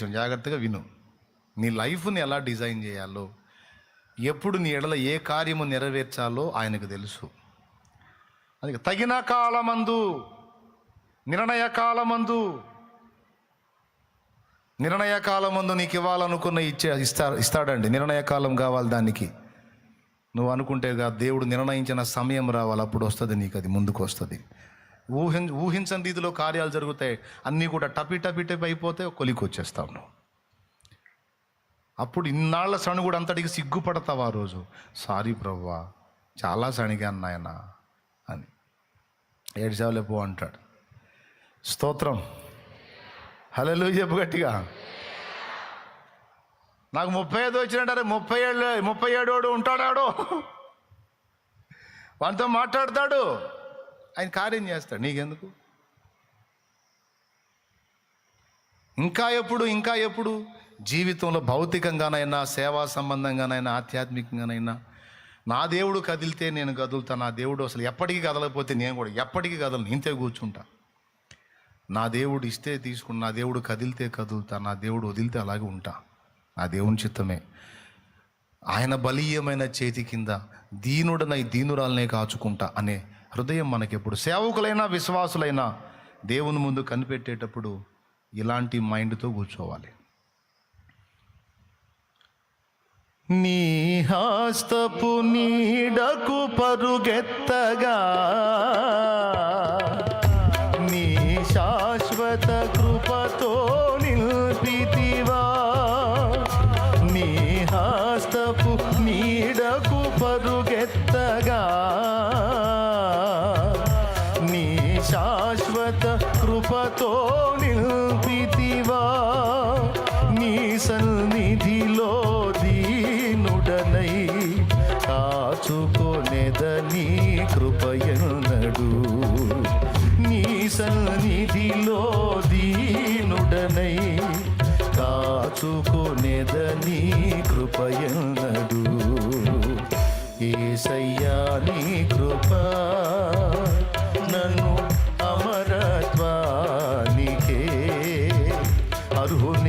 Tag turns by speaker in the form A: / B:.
A: కొంచెం జాగ్రత్తగా విను. నీ లైఫ్ని ఎలా డిజైన్ చేయాలో ఎప్పుడు నీ ఎడల ఏ కార్యము నెరవేర్చాలో ఆయనకు తెలుసు. అందుకే తగిన కాలమందు నిర్ణయ కాలమందు నిర్ణయ కాలమందు నీకు ఇవ్వాలనుకున్న ఇచ్చే ఇస్తా ఇస్తాడండి. నిర్ణయ కాలం కావాలి దానికి. నువ్వు అనుకుంటే దేవుడు నిర్ణయించిన సమయం రావాలి అప్పుడు వస్తుంది నీకు అది ముందుకు వస్తుంది. ఊహిం ఊహించని రీతిలో కార్యాలు జరుగుతాయి. అన్నీ కూడా టపి టపి టపి అయిపోతే కొలికి వచ్చేస్తావు నువ్వు. అప్పుడు ఇన్నాళ్ళ కూడా అంతటికి సిగ్గుపడతావు ఆ రోజు. సారీ ప్రవ్వా చాలా శనిగాను నాయన అని. ఏడ్చావులే పో అంటాడు. స్తోత్రం. హలో చెప్పు గట్టిగా. నాకు ముప్పై ఐదు వచ్చినట్టారే ముప్పై ఏళ్ళు ముప్పై ఏడోడు ఉంటాడాడు. వానితో మాట్లాడతాడు. ఆయన కార్యం చేస్తాడు. నీకెందుకు? ఇంకా ఎప్పుడు ఇంకా ఎప్పుడు? జీవితంలో భౌతికంగానైనా సేవా సంబంధంగానైనా ఆధ్యాత్మికంగానైనా నా దేవుడు కదిలితే నేను కదులుతా. నా దేవుడు అసలు ఎప్పటికీ కదలకపోతే నేను కూడా ఎప్పటికీ కదలను. ఇంతే కూర్చుంటా. నా దేవుడు ఇస్తే తీసుకుని నా దేవుడు కదిలితే కదులుతా. నా దేవుడు వదిలితే అలాగే ఉంటా. నా దేవుని చిత్తమే. ఆయన బలీయమైన చేతి కింద దీనుడనై దీనురాలనే కాచుకుంటా అనే హృదయం మనకెప్పుడు సేవకులైనా విశ్వాసులైనా దేవుని ముందు కనిపెట్టేటప్పుడు ఇలాంటి మైండ్తో కూర్చోవాలి. నీ హస్తపు నీడకు పరుగెత్తగా నీ శాశ్వత కృపతో నిల్పితివా నీ హస్తపు నీడకు పరుగెత్తగా కృపతో నిల్పితివా. నీ సన్నిధిలో దీనుడనై కాచుకొనెదని కృపయనడు నీ సన్నిధిలో దీనుడనై కాచుకొనెదని కృపయనడు ఏసయ్యా నీ দেখে আর হল